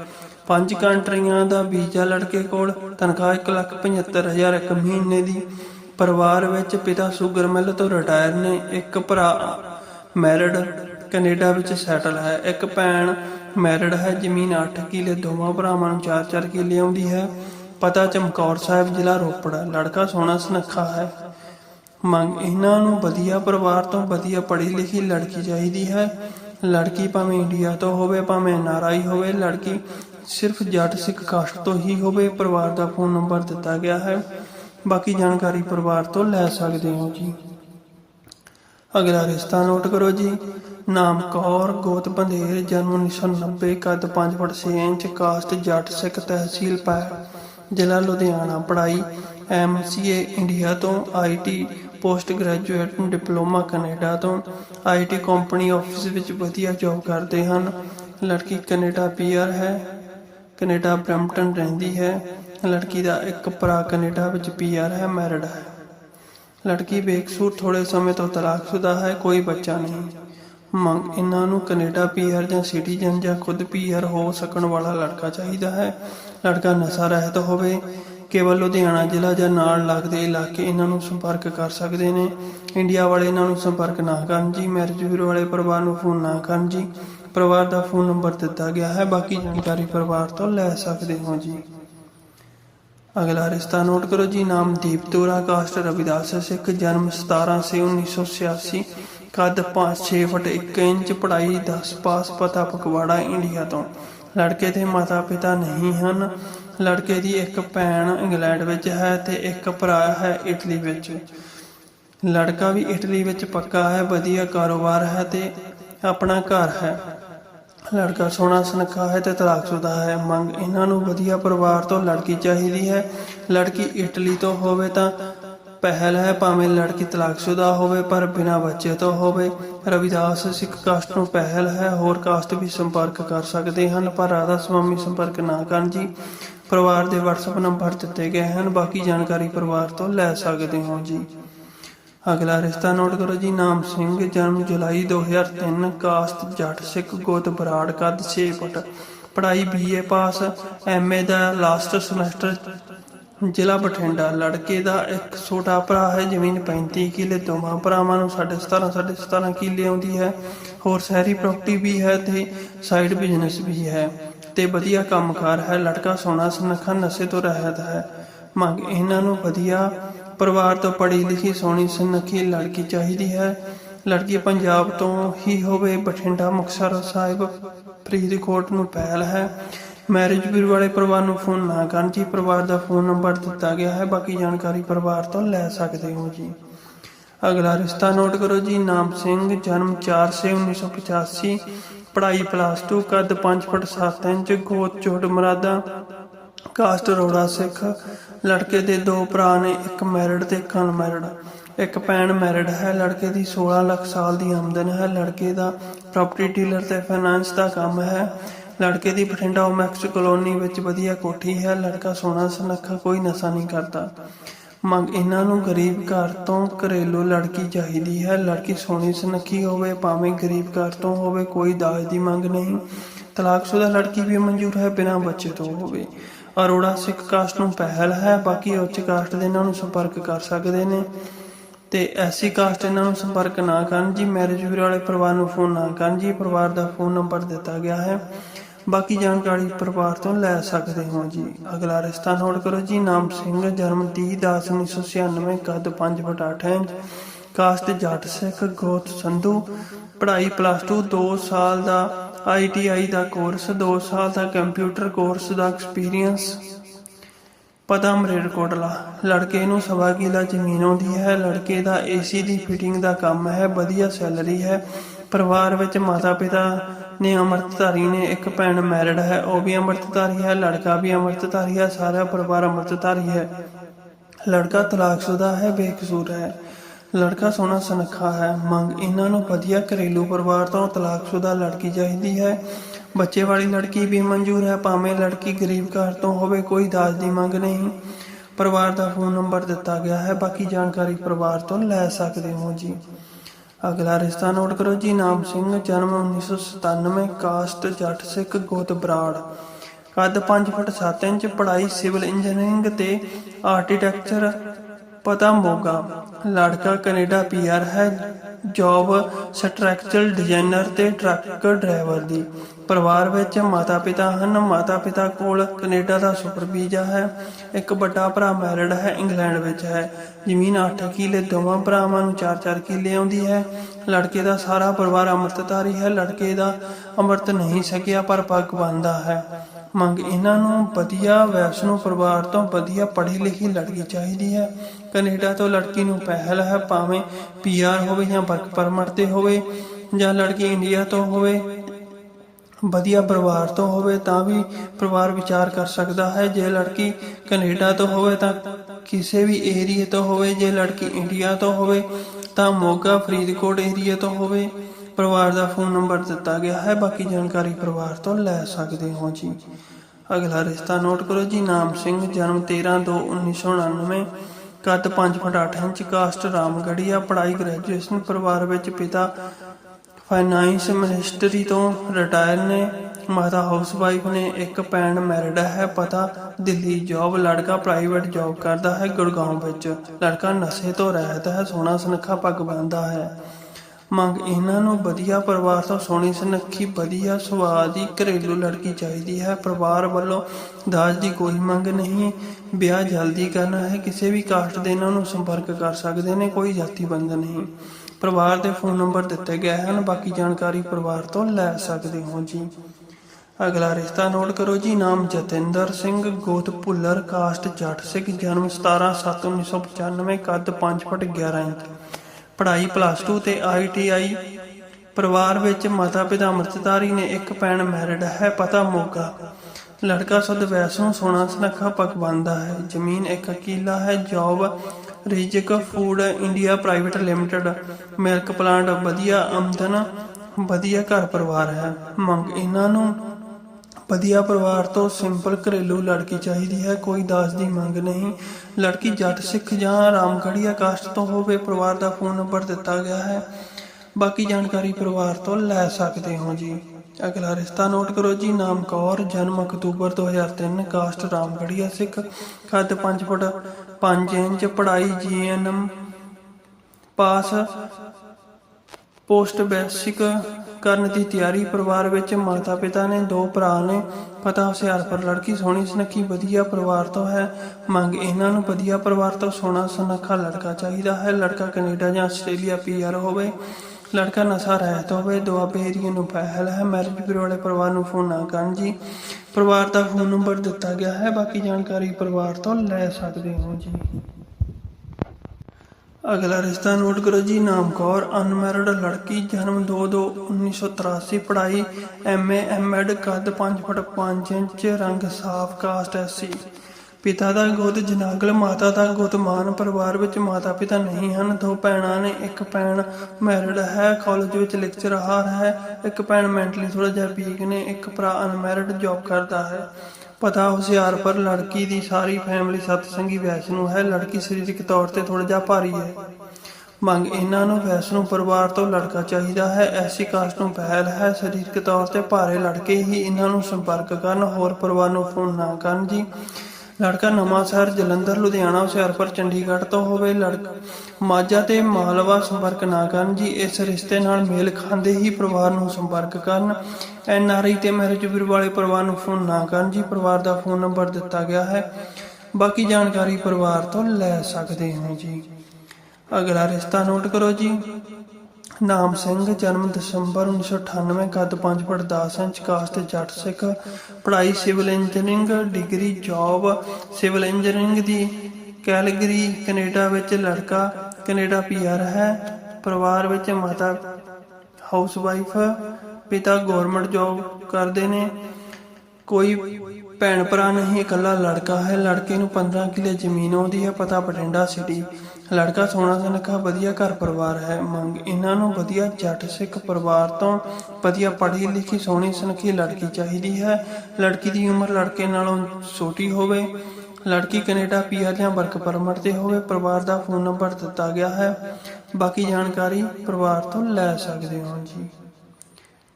ਪੰਜ ਕੰਟਰੀਆਂ ਦਾ ਵੀਜ਼ਾ ਲੜਕੇ ਕੋਲ, ਤਨਖਾਹ 175000 ਇੱਕ ਮਹੀਨੇ ਦੀ। ਪਰਿਵਾਰ ਵਿੱਚ ਪਿਤਾ ਸ਼ੂਗਰ ਮਿਲ ਤੋਂ ਰਿਟਾਇਰ ਨੇ, ਇੱਕ ਭਰਾ ਮੈਰਿਡ, ਕੈਨੇਡਾ ਵਿੱਚ ਸੈਟਲ ਹੈ। ਇੱਕ ਭੈਣ ਮੈਰਿਡ ਹੈ, ਜ਼ਮੀਨ 8 ਕਿੱਲੇ, ਦੋਵਾਂ ਭਰਾਵਾਂ ਨੂੰ 4-4 ਕਿੱਲੇ ਆਉਂਦੀ ਹੈ। ਪਤਾ ਚਮਕੌਰ ਸਾਹਿਬ ਜ਼ਿਲ੍ਹਾ ਰੋਪੜ ਲੜਕਾ ਸੋਹਣਾ ਸੁਨੱਖਾ ਹੈ। ਮੰਗ, ਇਹਨਾਂ ਨੂੰ ਵਧੀਆ ਪਰਿਵਾਰ ਤੋਂ ਵਧੀਆ ਪੜ੍ਹੀ ਲਿਖੀ ਲੜਕੀ ਚਾਹੀਦੀ ਹੈ। ਲੜਕੀ ਭਾਵੇਂ ਇੰਡੀਆ ਤੋਂ ਹੋਵੇ, ਭਾਵੇਂ ਨਾਰਾਈ ਹੋਵੇ, ਲੜਕੀ ਸਿਰਫ ਜੱਟ ਸਿੱਖ ਕਾਸਟ ਤੋਂ ਹੀ ਹੋਵੇ, ਪਰਿਵਾਰ ਦਾ ਫੋਨ ਨੰਬਰ ਦਿੱਤਾ ਗਿਆ ਹੈ। ਬਾਕੀ ਜਾਣਕਾਰੀ ਪਰਿਵਾਰ ਤੋਂ ਲੈ ਸਕਦੇ ਹੋ ਜੀ। ਅਗਲਾ ਰਿਸ਼ਤਾ ਨੋਟ ਕਰੋ ਜੀ। ਨਾਮ ਕੌਰ ਗੋਤ ਬੰਦੇਰ ਜਨਮ 1990 ਕੱਦ 5 ਫੁੱਟ 6 ਇੰਚ ਕਾਸਟ ਜੱਟ ਸਿੱਖ ਤਹਿਸੀਲ ਪੈ ਜ਼ਿਲ੍ਹਾ ਲੁਧਿਆਣਾ, ਪੜ੍ਹਾਈ ਐਮਸੀਏ ਇੰਡੀਆ ਤੋਂ IT post graduate diploma Canada ਤੋਂ ਆਈਟੀ ਕੰਪਨੀ ਆਫਿਸ ਵਿੱਚ ਵਧੀਆ ਜੌਬ ਕਰਦੇ ਹਨ। ਲੜਕੀ ਕੈਨੇਡਾ ਪੀਆਰ ਹੈ, ਕੈਨੇਡਾ ਬ੍ਰੈਂਪਟਨ ਰਹਿੰਦੀ ਹੈ, ਲੜਕੀ ਦਾ ਇੱਕ ਭਰਾ ਕੈਨੇਡਾ ਵਿੱਚ ਪੀਆਰ ਹੈ, ਮੈਰਿਡ ਹੈ। ਲੜਕੀ ਬੇਕਸੂਰ ਥੋੜੇ ਸਮੇਂ ਤੋਂ ਤਲਾਕਸ਼ੁਦਾ ਹੈ, ਕੋਈ ਬੱਚਾ ਨਹੀਂ। ਮੰਗ ਇਹਨਾਂ ਨੂੰ ਕੈਨੇਡਾ ਪੀਆਰ ਜਾਂ ਸਿਟੀਜ਼ਨ ਜਾਂ ਖੁਦ ਪੀਆਰ ਹੋ ਸਕਣ ਵਾਲਾ ਲੜਕਾ ਚਾਹੀਦਾ ਹੈ। ਲੜਕਾ ਨਸ਼ਾ ਰਹਿਤ ਹੋਵੇ, ਕੇਵਲ ਲੁਧਿਆਣਾ ਜ਼ਿਲ੍ਹਾ ਜਾਂ ਨਾਲ ਲੱਗਦੇ ਇਲਾਕੇ ਇਹਨਾਂ ਨੂੰ ਸੰਪਰਕ ਕਰ ਸਕਦੇ ਨੇ। ਇੰਡੀਆ ਵਾਲੇ ਇਹਨਾਂ ਨੂੰ ਸੰਪਰਕ ਨਾ ਕਰਨ ਜੀ ਮੈਰਿਜ ਬਿਊਰੋ ਵਾਲੇ ਪਰਿਵਾਰ ਨੂੰ ਫੋਨ ਨਾ ਕਰਨ ਜੀ। ਪਰਿਵਾਰ ਦਾ ਫੋਨ ਨੰਬਰ ਦਿੱਤਾ ਗਿਆ ਹੈ, ਬਾਕੀ ਜਾਣਕਾਰੀ ਪਰਿਵਾਰ ਤੋਂ ਲੈ ਸਕਦੇ ਹੋ ਜੀ। ਅਗਲਾ ਰਿਸ਼ਤਾ ਨੋਟ ਕਰੋ ਜੀ, ਨਾਮ ਦੀਪ ਤੋਰਾ ਕਾਸਟ ਰਵਿਦਾਸ ਸਿੱਖ, ਜਨਮ 17 ਸੇ 1986 ਕੱਦ 5-6 ਫੁੱਟ 1 ਇੰਚ ਪੜ੍ਹਾਈ 10 ਪਾਸ ਪਤਾ ਪਕਵਾੜਾ ਇੰਡੀਆ ਤੋਂ। ਲੜਕੇ ਦੇ ਮਾਤਾ ਪਿਤਾ ਨਹੀਂ ਹਨ। ਲੜਕੇ ਦੀ ਇੱਕ ਭੈਣ ਇੰਗਲੈਂਡ ਵਿੱਚ ਹੈ ਤੇ ਇੱਕ ਭਰਾ ਹੈ ਇਟਲੀ ਵਿੱਚ। ਲੜਕਾ ਵੀ ਇਟਲੀ ਵਿੱਚ ਪੱਕਾ ਹੈ, ਵਧੀਆ ਕਾਰੋਬਾਰ ਹੈ ਤੇ ਆਪਣਾ ਘਰ ਹੈ। ਲੜਕਾ ਸੋਹਣਾ, ਸੁਨੱਖਾ ਹੈ ਤੇ ਤਲਾਕਸ਼ੁਦਾ ਹੈ। ਮੰਗ ਇਹਨਾਂ ਨੂੰ ਵਧੀਆ ਪਰਿਵਾਰ ਤੋਂ ਲੜਕੀ ਚਾਹੀਦੀ ਹੈ। ਲੜਕੀ ਇਟਲੀ ਤੋਂ ਹੋਵੇ ਤਾਂ ਪਹਿਲ ਹੈ ਭਾਵੇਂ ਲੜਕੀ ਤਲਾਕਸ਼ੁਦਾ ਹੋਵੇ, ਪਰ ਬਿਨਾਂ ਬੱਚੇ ਤੋਂ ਹੋਵੇ। ਰਵਿਦਾਸ ਸਿੱਖ ਕਾਸਟ ਨੂੰ ਪਹਿਲ ਹੈ, ਹੋਰ ਕਾਸਟ ਵੀ ਸੰਪਰਕ ਕਰ ਸਕਦੇ ਹਨ, ਪਰ ਰਾਧਾ ਸੁਆਮੀ ਸੰਪਰਕ ਨਾ ਕਰਨ ਜੀ। ਪਰਿਵਾਰ ਦੇ WhatsApp ਨੰਬਰ ਦਿੱਤੇ ਗਏ ਹਨ, ਬਾਕੀ ਜਾਣਕਾਰੀ ਪਰਿਵਾਰ ਤੋਂ ਲੈ ਸਕਦੇ ਹੋ ਜੀ। ਅਗਲਾ ਰਿਸ਼ਤਾ ਨੋਟ ਕਰੋ ਜੀ, ਨਾਮ ਸਿੰਘ, ਜਨਮ ਜੁਲਾਈ 2003 ਕਾਸਟ ਜੱਟ ਸਿੱਖ ਗੋਤ ਬਰਾੜ, ਕੱਦ 6 ਫੁੱਟ। ਪੜ੍ਹਾਈ ਬੀਏ ਪਾਸ ਐਮਏ ਦਾ ਲਾਸਟ ਸਮੈਸਟਰ ਜ਼ਿਲ੍ਹਾ ਬਠਿੰਡਾ, ਲੜਕੇ ਦਾ ਇੱਕ ਛੋਟਾ ਭਰਾ ਹੈ, ਜ਼ਮੀਨ 35 ਕਿੱਲੇ, ਦੋਵਾਂ ਭਰਾਵਾਂ ਨੂੰ 17.5 17.5 ਕਿੱਲੇ ਆਉਂਦੀ ਹੈ। ਹੋਰ ਸ਼ਹਿਰੀ ਪ੍ਰਾਪਰਟੀ ਵੀ ਹੈ ਤੇ ਸਾਈਡ ਬਿਜ਼ਨਸ ਵੀ ਹੈ ਤੇ ਵਧੀਆ ਕੰਮਕਾਰ ਹੈ। ਲੜਕਾ ਸੋਹਣਾ, ਸੁਨੱਖਾ, ਨਸ਼ੇ ਤੋਂ ਰਹਿਤ ਹੈ। ਮੰਗ ਇਹਨਾਂ ਨੂੰ ਵਧੀਆ ਪਰਿਵਾਰ ਤੋਂ ਪੜ੍ਹੀ ਲਿਖੀ, ਸੋਹਣੀ, ਸੁਨੱਖੀ ਲੜਕੀ ਚਾਹੀਦੀ ਹੈ। ਲੜਕੀ ਪੰਜਾਬ ਤੋਂ ਹੀ ਹੋਵੇ, ਬਠਿੰਡਾ ਮੁਕਤਸਰ ਸਾਹਿਬ, ਫਰੀਦਕੋਟ ਨੂੰ ਪਹਿਲ ਹੈ। ਮੈਰਿਜ ਬਿਊਰੋ ਵਾਲੇ ਪਰਿਵਾਰ ਨੂੰ ਫੋਨ ਨਾ ਕਰਨ ਜੀ। ਪਰਿਵਾਰ ਦਾ ਫੋਨ ਨੰਬਰ ਦਿੱਤਾ ਗਿਆ ਹੈ। ਬਾਕੀ ਜਾਣਕਾਰੀ ਪਰਿਵਾਰ ਤੋਂ ਲੈ ਸਕਦੇ ਹੋ ਜੀ। ਅਗਲਾ ਰਿਸ਼ਤਾ ਨੋਟ ਕਰੋ ਜੀ। ਨਾਮ ਸਿੰਘ, ਜਨਮ 4 ਸੇ 1985 ਪੜ੍ਹਾਈ ਪਲੱਸ 2 ਕੱਦ 5 ਫੁੱਟ 7 ਇੰਚ, ਗੋਤ ਚੋਟ ਮਰਾਦਾ। ਕਾਸਟ ਰੋੜਾ ਸਿੱਖ। ਲੜਕੇ ਦੇ ਦੋ ਭਰਾ ਨੇ, ਇੱਕ ਮੈਰਿਡ ਤੇ ਇੱਕ ਅਨਮੈਰਿਡ ਇੱਕ ਭੈਣ ਮੈਰਿਡ ਹੈ। ਲੜਕੇ ਦੀ 16 ਲੱਖ ਸਾਲ ਦੀ ਆਮਦਨ ਹੈ। ਲੜਕੇ ਦਾ ਪ੍ਰਾਪਰਟੀ ਡੀਲਰ ਤੇ ਫਾਈਨਾਂਸ ਦਾ ਕੰਮ ਹੈ। ਲੜਕੇ ਦੀ ਬਠਿੰਡਾ ਓਮੈਕਸ ਕਲੋਨੀ ਵਿੱਚ ਵਧੀਆ ਕੋਠੀ ਹੈ। ਲੜਕਾ ਸੋਹਣਾ ਸੁਨੱਖਾ, ਕੋਈ ਨਸ਼ਾ ਨਹੀਂ ਕਰਦਾ। ਮੰਗ ਇਹਨਾਂ ਨੂੰ ਗਰੀਬ ਘਰ ਤੋਂ ਘਰੇਲੂ ਲੜਕੀ ਚਾਹੀਦੀ ਹੈ। ਲੜਕੀ ਸੋਹਣੀ ਸੁਨੱਖੀ ਹੋਵੇ, ਭਾਵੇਂ ਗਰੀਬ ਘਰ ਤੋਂ ਹੋਵੇ, ਕੋਈ ਦਾਜ ਦੀ ਮੰਗ ਨਹੀਂ। ਤਲਾਕਸ਼ੁਦਾ ਲੜਕੀ ਵੀ ਮਨਜ਼ੂਰ ਹੈ ਬਿਨਾਂ ਬੱਚੇ ਤੋਂ ਹੋਵੇ। ਅਰੋੜਾ ਸਿੱਖ ਕਾਸਟ ਨੂੰ ਪਹਿਲ ਹੈ। ਬਾਕੀ ਉੱਚ ਕਾਸਟ ਦੇ ਇਹਨਾਂ ਨੂੰ ਸੰਪਰਕ ਕਰ ਸਕਦੇ ਨੇ। ਤੇ ਐਸੀ ਕਾਸਟ ਇਹਨਾਂ ਨੂੰ ਸੰਪਰਕ ਨਾ ਕਰਨ ਜੀ। ਮੈਰਿਜ ਬਿਊਰੋ ਵਾਲੇ ਪਰਿਵਾਰ ਨੂੰ ਫੋਨ ਨਾ ਕਰਨ ਜੀ। ਪਰਿਵਾਰ ਦਾ ਫੋਨ ਨੰਬਰ ਦਿੱਤਾ ਗਿਆ ਹੈ। ਬਾਕੀ ਜਾਣਕਾਰੀ ਪਰਿਵਾਰ ਤੋਂ ਲੈ ਸਕਦੇ ਹੋ ਜੀ। ਅਗਲਾ ਰਿਸ਼ਤਾ ਨੋਟ ਕਰੋ ਜੀ, ਨਾਮ ਸਿੰਘ, ਜਨਮ 30 10 1996 ਕੱਦ 5 ਫੁੱਟ 8 ਇੰਚ ਕਾਸਟ ਜੱਟ ਸਿੱਖ, ਗੋਤ ਸੰਧੂ, ਪੜ੍ਹਾਈ ਪਲੱਸ 2 2 ਸਾਲ ਦਾ ਆਈਟੀਆਈ ਦਾ ਕੋਰਸ 2 ਸਾਲ ਦਾ ਕੰਪਿਊਟਰ ਕੋਰਸ ਦਾ ਐਕਸਪੀਰੀਅੰਸ ਪਤਾ ਮਰੇਰਕੋਟਲਾ ਲੜਕੇ ਨੂੰ ਸਵਾ ਕਿੱਲਾ ਜ਼ਮੀਨ ਆਉਂਦੀ ਹੈ, ਲੜਕੇ ਦਾ ਏਸੀ ਦੀ ਫਿਟਿੰਗ ਦਾ ਕੰਮ ਹੈ, ਵਧੀਆ ਸੈਲਰੀ ਹੈ, ਪਰਿਵਾਰ ਵਿੱਚ ਮਾਤਾ ਪਿਤਾ ਨੇ ਅੰਮ੍ਰਿਤਧਾਰੀ ਨੇ ਇੱਕ ਭੈਣ ਮੈਰਿਡ ਹੈ, ਉਹ ਵੀ ਅੰਮ੍ਰਿਤਧਾਰੀ ਹੈ, ਲੜਕਾ ਵੀ ਅੰਮ੍ਰਿਤਧਾਰੀ ਹੈ, ਸਾਰਾ ਪਰਿਵਾਰ ਅੰਮ੍ਰਿਤਧਾਰੀ ਹੈ। ਲੜਕਾ ਤਲਾਕਸ਼ੁਦਾ ਹੈ, ਬੇਕਸੂਰ ਹੈ। ਲੜਕਾ ਸੋਹਣਾ ਸੁਨੱਖਾ ਹੈ, ਮੰਗ ਇਹਨਾਂ ਨੂੰ ਵਧੀਆ ਘਰੇਲੂ ਪਰਿਵਾਰ ਤੋਂ ਤਲਾਕਸ਼ੁਦਾ ਲੜਕੀ ਚਾਹੀਦੀ ਹੈ। ਬੱਚੇ ਵਾਲੀ ਲੜਕੀ ਵੀ ਮਨਜ਼ੂਰ ਹੈ, ਭਾਵੇਂ ਲੜਕੀ ਗਰੀਬ ਘਰ ਤੋਂ ਹੋਵੇ, ਕੋਈ ਦਾਜ ਦੀ ਮੰਗ ਨਹੀਂ। ਪਰਿਵਾਰ ਦਾ ਫੋਨ ਨੰਬਰ ਦਿੱਤਾ ਗਿਆ ਹੈ, ਬਾਕੀ ਜਾਣਕਾਰੀ ਪਰਿਵਾਰ ਤੋਂ ਲੈ ਸਕਦੇ ਹੋ ਜੀ। ਅਗਲਾ ਰਿਸ਼ਤਾ ਨੋਟ ਕਰੋ ਜੀ, ਨਾਮ ਸਿੰਘ, ਜਨਮ 1997 ਕਾਸਟ ਜੱਟ ਸਿੱਖ, ਗੋਤ ਬਰਾੜ। ਕੱਦ 5 ਫੁੱਟ 7 ਇੰਚ, ਪੜ੍ਹਾਈ ਸਿਵਲ ਇੰਜੀਨੀਅਰਿੰਗ ਤੇ ਆਰਕੀਟੈਕਚਰ ਪਤਾ ਮੋਗਾ। ਲੜਕਾ ਕੈਨੇਡਾ ਪੀਆਰ ਹੈ, ਜੌਬ ਸਟਰਕਚਰਲ ਡਿਜ਼ਾਈਨਰ ਤੇ ਟਰੱਕ ਡਰਾਈਵਰ ਦੀ। ਪਰਿਵਾਰ ਵਿੱਚ ਮਾਤਾ ਪਿਤਾ ਹਨ। ਮਾਤਾ ਪਿਤਾ ਕੋਲ ਕੈਨੇਡਾ ਦਾ ਸੁਪਰ ਵੀਜ਼ਾ ਹੈ। ਇੱਕ ਵੱਡਾ ਭਰਾ ਮੈਰਿਡ ਹੈ, ਇੰਗਲੈਂਡ ਵਿੱਚ ਹੈ। ਜ਼ਮੀਨ 8 ਕਿੱਲੇ, ਦੋਵਾਂ ਭਰਾਵਾਂ ਨੂੰ 4-4 ਕਿੱਲੇ ਆਉਂਦੀ ਹੈ। ਲੜਕੇ ਦਾ ਸਾਰਾ ਪਰਿਵਾਰ ਅੰਮ੍ਰਿਤਧਾਰੀ ਹੈ। ਲੜਕੇ ਦਾ ਅੰਮ੍ਰਿਤ ਨਹੀਂ ਸਕਿਆ ਪਰ ਪੱਗ ਬੰਨਦਾ ਹੈ। ਮੰਗ ਇਹਨਾਂ ਨੂੰ ਵਧੀਆ ਵੈਸ਼ਨੂ ਪਰਿਵਾਰ ਤੋਂ ਵਧੀਆ ਪੜ੍ਹੀ ਲਿਖੀ ਲੜਕੀ ਚਾਹੀਦੀ ਹੈ। ਕੈਨੇਡਾ ਤੋਂ ਲੜਕੀ ਨੂੰ ਪਹਿਲ ਹੈ, ਭਾਵੇਂ ਪੀਆਰ ਹੋਵੇ ਜਾਂ ਵਰਕ ਪਰਮਿਟ ਤੇ ਹੋਵੇ ਜਾਂ ਲੜਕੀ ਇੰਡੀਆ ਤੋਂ ਹੋਵੇ, ਵਧੀਆ ਪਰਿਵਾਰ ਤੋਂ ਹੋਵੇ ਤਾਂ ਵੀ ਪਰਿਵਾਰ ਵਿਚਾਰ ਕਰ ਸਕਦਾ ਹੈ। ਜੇ ਲੜਕੀ ਕੈਨੇਡਾ ਤੋਂ ਹੋਵੇ ਤਾਂ ਕਿਸੇ ਵੀ ਏਰੀਏ ਤੋਂ ਹੋਵੇ, ਜੇ ਲੜਕੀ ਇੰਡੀਆ ਤੋਂ ਹੋਵੇ ਤਾਂ ਮੋਗਾ, ਫਰੀਦਕੋਟ ਏਰੀਏ ਤੋਂ ਹੋਵੇ ਪਰਿਵਾਰ ਦਾ ਫੋਨ ਨੰਬਰ ਦਿੱਤਾ ਗਿਆ ਹੈ। ਬਾਕੀ ਜਾਣਕਾਰੀ ਪਰਿਵਾਰ ਤੋਂ ਲੈ ਸਕਦੇ ਹੋ ਜੀ। ਅਗਲਾ ਰਿਸ਼ਤਾ ਨੋਟ ਕਰੋ ਜੀ। ਨਾਮ ਸਿੰਘ, ਜਨਮ 13 2 1999 ਕੱਦ 5 ਫੁੱਟ 8 ਇੰਚ, ਕਾਸਟ ਰਾਮਗੜੀਆ ਪੜ੍ਹਾਈ ਗ੍ਰੈਜੂਏਸ਼ਨ ਪਰਿਵਾਰ ਵਿੱਚ ਪਿਤਾ ਫਾਈਨਾਂਸ ਮਿਨਿਸਟਰੀ ਤੋਂ ਰਿਟਾਇਰ ਨੇ। ਮਾਤਾ ਹਾਊਸਵਾਈਫ ਨੇ ਇੱਕ ਭੈਣ ਮੈਰਿਡ ਹੈ। ਪਤਾ ਦਿੱਲੀ ਜੌਬ, ਲੜਕਾ ਪ੍ਰਾਈਵੇਟ ਜੌਬ ਕਰਦਾ ਹੈ। ਗੁੜਗਾਉਂ ਵਿੱਚ ਲੜਕਾ ਨਸ਼ੇ ਤੋਂ ਰਹਿਤ ਹੈ। ਸੋਹਣਾ ਸੁਨੱਖਾ ਪੱਗ ਬੰਨ੍ਹਦਾ ਹੈ। ਮੰਗ ਇਹਨਾਂ ਨੂੰ ਵਧੀਆ ਪਰਿਵਾਰ ਤੋਂ ਸੋਹਣੀ ਸੁਨੱਖੀ, ਵਧੀਆ ਸੁਭਾਅ ਦੀ ਘਰੇਲੂ ਲੜਕੀ ਚਾਹੀਦੀ ਹੈ। ਪਰਿਵਾਰ ਵੱਲੋਂ ਦਾਜ ਦੀ ਕੋਈ ਮੰਗ ਨਹੀਂ। ਵਿਆਹ ਜਲਦੀ ਕਰਨਾ ਹੈ। ਕਿਸੇ ਵੀ ਕਾਸਟ ਦੇ ਇਹਨਾਂ ਨੂੰ ਸੰਪਰਕ ਕਰ ਸਕਦੇ ਨੇ, ਕੋਈ ਜਾਤੀ ਬੰਧਨ ਨਹੀਂ। ਪਰਿਵਾਰ ਦੇ ਫੋਨ ਨੰਬਰ ਦਿੱਤੇ ਗਏ ਹਨ। ਬਾਕੀ ਜਾਣਕਾਰੀ ਪਰਿਵਾਰ ਤੋਂ ਲੈ ਸਕਦੇ ਹੋ ਜੀ। ਅਗਲਾ ਰਿਸ਼ਤਾ ਨੋਟ ਕਰੋ ਜੀ। ਨਾਮ ਜਤਿੰਦਰ ਸਿੰਘ ਗੋਤ ਭੁੱਲਰ ਕਾਸਟ ਜੱਟ ਸਿੱਖ ਜਨਮ 17/7/1995 ਕੱਦ 5 ਫੁੱਟ 11 ਇੰਚ। ਪੜ੍ਹਾਈ ਪਲੱਸ 2 ਤੇ ਆਈਟੀਆਈ ਪਰਿਵਾਰ ਵਿੱਚ ਮਾਤਾ ਪਿਤਾ ਅੰਮ੍ਰਿਤਧਾਰੀ ਨੇ ਇੱਕ ਭੈਣ ਮੈਰਿਡ ਹੈ, ਪਤਾ ਮੋਗਾ ਲੜਕਾ ਸੁਧ ਵੈਸੋਂ ਸੋਨਾ ਸੁਨੱਖਾ ਪੱਕ ਬੰਦਾ ਹੈ। ਜ਼ਮੀਨ ਇੱਕ ਕਿੱਲਾ ਹੈ job Rijak food India private limited milk plant ਵਧੀਆ ਆਮਦਨ, ਵਧੀਆ ਘਰ ਪਰਿਵਾਰ ਹੈ। ਮੰਗ ਇਹਨਾਂ ਨੂੰ ਵਧੀਆ ਪਰਿਵਾਰ ਤੋਂ ਸਿੰਪਲ ਘਰੇਲੂ ਲੜਕੀ ਚਾਹੀਦੀ ਹੈ, ਕੋਈ ਦਾਜ ਦੀ ਮੰਗ ਨਹੀਂ। ਲੜਕੀ ਜੱਟ ਸਿੱਖ ਜਾਂ ਰਾਮਗੜੀਆ ਕਾਸਟ ਤੋਂ ਹੋਵੇ ਪਰਿਵਾਰ ਦਾ ਫੋਨ ਨੰਬਰ ਦਿੱਤਾ ਗਿਆ ਹੈ। ਬਾਕੀ ਜਾਣਕਾਰੀ ਪਰਿਵਾਰ ਤੋਂ ਲੈ ਸਕਦੇ ਹੋ ਜੀ। ਅਗਲਾ ਰਿਸ਼ਤਾ ਨੋਟ ਕਰੋ ਜੀ, ਨਾਮ ਕੌਰ, ਜਨਮ ਅਕਤੂਬਰ 2003 ਕਾਸਟ ਰਾਮਗੜੀਆ ਸਿੱਖ। ਕੱਦ 5 ਫੁੱਟ 5 ਇੰਚ, ਪੜ੍ਹਾਈ ਜੀਐਨਐਮ, ਪਾਸ, ਪੋਸਟ ਬੇਸਿਕ ਕਰਨ ਦੀ ਤਿਆਰੀ ਪਰਿਵਾਰ ਵਿੱਚ ਮਾਤਾ ਪਿਤਾ ਨੇ, ਦੋ ਭਰਾ ਨੇ। ਪਤਾ ਹੁਸ਼ਿਆਰਪੁਰ, ਲੜਕੀ ਸੋਹਣੀ, ਸੁਨੱਖੀ, ਵਧੀਆ ਪਰਿਵਾਰ ਤੋਂ ਹੈ। ਮੰਗ ਇਹਨਾਂ ਨੂੰ ਵਧੀਆ ਪਰਿਵਾਰ ਤੋਂ ਸੋਹਣਾ, ਸੁਨੱਖਾ ਲੜਕਾ ਚਾਹੀਦਾ ਹੈ। ਲੜਕਾ ਕੈਨੇਡਾ ਜਾਂ ਆਸਟ੍ਰੇਲੀਆ ਪੀਆਰ ਹੋਵੇ। ਲੜਕਾ ਨਸ਼ਾ ਰਹਿਤ ਹੋਵੇ। ਦੁਆਬੇ ਏਰੀਏ ਨੂੰ ਪਹਿਲ ਹੈ। ਮੈਰਿਜ ਬਿਊਰੋ ਵਾਲੇ ਪਰਿਵਾਰ ਨੂੰ ਫੋਨ ਨਾ ਕਰਨ ਜੀ। ਪਰਿਵਾਰ ਦਾ ਫੋਨ ਨੰਬਰ ਦਿੱਤਾ ਗਿਆ ਹੈ। ਬਾਕੀ ਜਾਣਕਾਰੀ ਪਰਿਵਾਰ ਤੋਂ ਲੈ ਸਕਦੇ ਹੋ ਜੀ। ਅਗਲਾ ਰਿਸ਼ਤਾ ਨੋਟ ਕਰੋ ਜੀ, ਨਾਮ ਕੌਰ, ਅਨਮੈਰਿਡ ਲੜਕੀ, ਜਨਮ 2/2/1983 ਪੜ੍ਹਾਈ ਐਮਏ ਐਮਐਡ ਕੱਦ 5 ਫੁੱਟ 5 ਇੰਚ, ਰੰਗ ਸਾਫ਼ ਕਾਸਟ ਐਸਸੀ ਪਿਤਾ ਦਾ ਗੋਤ ਜਨਾਗਲ, ਮਾਤਾ ਦਾ ਗੋਤ ਮਾਨ, ਪਰਿਵਾਰ ਵਿੱਚ ਮਾਤਾ ਪਿਤਾ ਨਹੀਂ ਹਨ, ਦੋ ਭੈਣਾਂ ਨੇ, ਇੱਕ ਭੈਣ ਮੈਰਿਡ ਹੈ, ਕਾਲਜ ਵਿੱਚ ਲੈਕਚਰਰ ਹੈ, ਇੱਕ ਭੈਣ ਮੈਂਟਲੀ ਥੋੜਾ ਜਿਹਾ ਵੀਕ ਨੇ, ਇੱਕ ਭਰਾ ਅਨਮੈਰਿਡ ਜੌਬ ਕਰਦਾ ਹੈ। ਪਤਾ ਹੁਸ਼ਿਆਰਪੁਰ ਲੜਕੀ ਦੀ ਸਾਰੀ ਫੈਮਿਲੀ ਸਤਸੰਗੀ ਵੈਸ਼ਨੂ ਹੈ। ਲੜਕੀ ਸਰੀਰਕ ਤੌਰ ਤੇ ਥੋੜਾ ਜਿਹਾ ਭਾਰੀ ਹੈ। ਮੰਗ ਇਹਨਾਂ ਨੂੰ ਵੈਸ਼ਨੂ ਪਰਿਵਾਰ ਤੋਂ ਲੜਕਾ ਚਾਹੀਦਾ ਹੈ। ਐਸੀ ਕਾਸਟ ਨੂੰ ਪਹਿਲ ਹੈ। ਸਰੀਰਕ ਤੌਰ ਤੇ ਭਾਰੇ ਲੜਕੇ ਹੀ ਇਹਨਾਂ ਨੂੰ ਸੰਪਰਕ ਕਰਨ, ਹੋਰ ਪਰਿਵਾਰ ਨੂੰ ਫੋਨ ਨਾ ਕਰਨ ਜੀ। ਲੜਕਾ ਨਵਾਂ ਸ਼ਹਿਰ ਜਲੰਧਰ, ਲੁਧਿਆਣਾ, ਹੁਸ਼ਿਆਰਪੁਰ, ਚੰਡੀਗੜ੍ਹ ਤੋਂ ਹੋਵੇ ਲੜਕਾ ਮਾਝਾ ਤੇ ਮਾਲਵਾ ਸੰਪਰਕ ਨਾ ਕਰਨ ਜੀ, ਇਸ ਰਿਸ਼ਤੇ ਨਾਲ ਮੇਲ ਖਾਂਦੇ ਹੀ ਪਰਿਵਾਰ ਨੂੰ ਸੰਪਰਕ ਕਰਨ। ਐਨ ਆਰ ਆਈ ਤੇ ਮੈਰਿਜ ਬਿਊਰੋ ਵਾਲੇ ਪਰਿਵਾਰ ਨੂੰ ਫੋਨ ਨਾ ਕਰਨ ਜੀ, ਪਰਿਵਾਰ ਦਾ ਫੋਨ ਨੰਬਰ ਦਿੱਤਾ ਗਿਆ ਹੈ। ਬਾਕੀ ਜਾਣਕਾਰੀ ਪਰਿਵਾਰ ਤੋਂ ਲੈ ਸਕਦੇ ਹੋ ਜੀ। ਅਗਲਾ ਰਿਸ਼ਤਾ ਨੋਟ ਕਰੋ ਜੀ। ਨਾਮ ਸਿੰਘ, ਜਨਮ ਦਸੰਬਰ 1998 ਕੱਦ 5 ਫੁੱਟ 10 ਇੰਚ ਕਾਸਟ ਜੱਟ ਸਿੱਖ, ਪੜ੍ਹਾਈ civil engineering, degree job, civil engineering ਦੀ ਕੈਲਗਰੀ, ਕੈਨੇਡਾ ਵਿੱਚ ਲੜਕਾ, ਕੈਨੇਡਾ ਪੀਆਰ ਹੈ, ਪਰਿਵਾਰ ਵਿੱਚ ਮਾਤਾ ਹਾਊਸ ਵਾਈਫ ਪਿਤਾ ਗਵਰਨਮੈਂਟ ਜੌਬ ਕਰਦੇ ਨੇ। ਕੋਈ ਭੈਣ ਭਰਾ ਨਹੀਂ, ਇਕੱਲਾ ਲੜਕਾ ਹੈ, ਲੜਕੇ ਨੂੰ 15 ਕਿੱਲੇ ਜ਼ਮੀਨ ਆਉਂਦੀ ਹੈ, ਪਤਾ ਬਠਿੰਡਾ ਸਿਟੀ ਲੜਕਾ ਸੋਹਣਾ ਸੁਨੱਖਾ ਵਧੀਆ ਘਰ ਪਰਿਵਾਰ ਹੈ, ਮੰਗ ਇਹਨਾਂ ਨੂੰ ਵਧੀਆ ਜੱਟ ਸਿੱਖ ਪਰਿਵਾਰ ਤੋਂ ਵਧੀਆ ਪੜ੍ਹੀ ਲਿਖੀ, ਸੋਹਣੀ ਸੁਨੱਖੀ ਲੜਕੀ ਚਾਹੀਦੀ ਹੈ। ਲੜਕੀ ਦੀ ਉਮਰ ਲੜਕੇ ਨਾਲੋਂ ਛੋਟੀ ਹੋਵੇ, ਲੜਕੀ ਕੈਨੇਡਾ ਪੀਆਰ ਜਾਂ ਵਰਕ ਪਰਮਿਟ ਤੇ ਹੋਵੇ, ਪਰਿਵਾਰ ਦਾ ਫੋਨ ਨੰਬਰ ਦਿੱਤਾ ਗਿਆ ਹੈ। ਬਾਕੀ ਜਾਣਕਾਰੀ ਪਰਿਵਾਰ ਤੋਂ ਲੈ ਸਕਦੇ ਹੋ ਜੀ।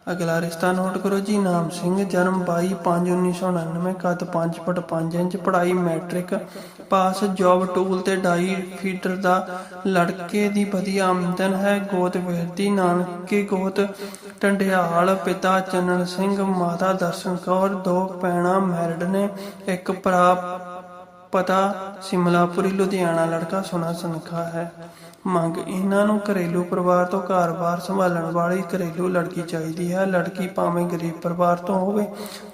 ਅਗਲਾ ਰਿਸ਼ਤਾ ਨੋਟ ਕਰੋ ਜੀ, ਨਾਮ ਸਿੰਘ, ਜਨਮ 22/5/1999 ਕੱਦ 5 ਫੁੱਟ 5 ਇੰਚ, ਪੜ੍ਹਾਈ ਮੈਟ੍ਰਿਕ, ਪਾਸ ਜੌਬ ਟੂਲ ਤੇ ਡਾਈ ਫੀਟਰ ਦਾ ਲੜਕੇ ਦੀ ਵਧੀਆ ਆਮਦਨ ਹੈ, ਗੋਤ ਵਿਰਦੀ ਨਾਨਕੇ ਗੋਤ, ਟੰਡਿਆਲ ਪਿਤਾ ਚੰਨਣ ਸਿੰਘ, ਮਾਤਾ ਦਰਸ਼ਨ ਕੌਰ, ਦੋ ਭੈਣਾਂ ਮੈਰਿਡ ਨੇ, ਇੱਕ ਭਰਾ ਪਤਾ, ਸਿਮਲਾਪੁਰੀ, ਲੁਧਿਆਣਾ ਲੜਕਾ ਸੋਨਾ ਸੁਨੱਖਾ ਹੈ। ਮੰਗ, ਇਹਨਾਂ ਨੂੰ ਘਰੇਲੂ ਪਰਿਵਾਰ ਤੋਂ ਘਰ-ਬਾਰ ਸੰਭਾਲਣ ਵਾਲੀ ਘਰੇਲੂ ਲੜਕੀ ਚਾਹੀਦੀ ਹੈ। ਲੜਕੀ ਭਾਵੇਂ ਗਰੀਬ ਪਰਿਵਾਰ ਤੋਂ ਹੋਵੇ,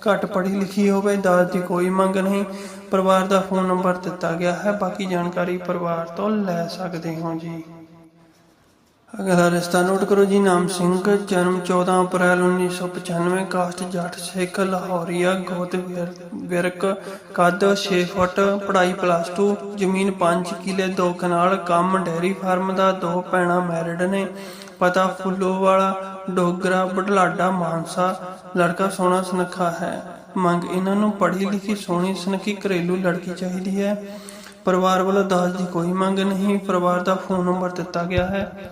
ਘੱਟ ਪੜ੍ਹੀ ਲਿਖੀ ਹੋਵੇ, ਦਾਜ ਦੀ ਕੋਈ ਮੰਗ ਨਹੀਂ। ਪਰਿਵਾਰ ਦਾ ਫੋਨ ਨੰਬਰ ਦਿੱਤਾ ਗਿਆ ਹੈ। ਬਾਕੀ ਜਾਣਕਾਰੀ ਪਰਿਵਾਰ ਤੋਂ ਲੈ ਸਕਦੇ ਹੋ ਜੀ। ਅਗਲਾ ਰਿਸ਼ਤਾ ਨੋਟ ਕਰੋ, ਜੀ ਨਾਮ ਸਿੰਘ, ਜਨਮ 14 ਅਪ੍ਰੈਲ 1995 ਕਾਸਟ ਜੱਟ ਸਿੱਖ ਲਾਹੌਰੀਆ, ਗੋਤ ਵਿਰਕ, ਕੱਦ 6 ਫੁੱਟ, ਪੜ੍ਹਾਈ ਪਲੱਸ 2 ਜ਼ਮੀਨ 5 ਕਿਲੇ, ਦੋ ਕਨਾਲ, ਕੰਮ ਡੈਰੀ ਫਾਰਮ ਦਾ, ਦੋ ਭੈਣਾਂ ਮੈਰਿਡ ਨੇ, ਪਤਾ ਫੁੱਲੋਵਾਲਾ ਡੋਗਰਾ, ਬਢਲਾਡਾ, ਮਾਨਸਾ, ਲੜਕਾ ਸੋਹਣਾ ਸੁਨੱਖਾ ਹੈ। ਮੰਗ ਇਹਨਾਂ ਨੂੰ ਪੜ੍ਹੀ ਲਿਖੀ, ਸੋਹਣੀ ਸੁਨੱਖੀ, ਘਰੇਲੂ ਲੜਕੀ ਚਾਹੀਦੀ ਹੈ। ਪਰਿਵਾਰ ਵੱਲੋਂ ਦਾਜ ਦੀ ਕੋਈ ਮੰਗ ਨਹੀਂ, ਪਰਿਵਾਰ ਦਾ ਫੋਨ ਨੰਬਰ ਦਿੱਤਾ ਗਿਆ ਹੈ।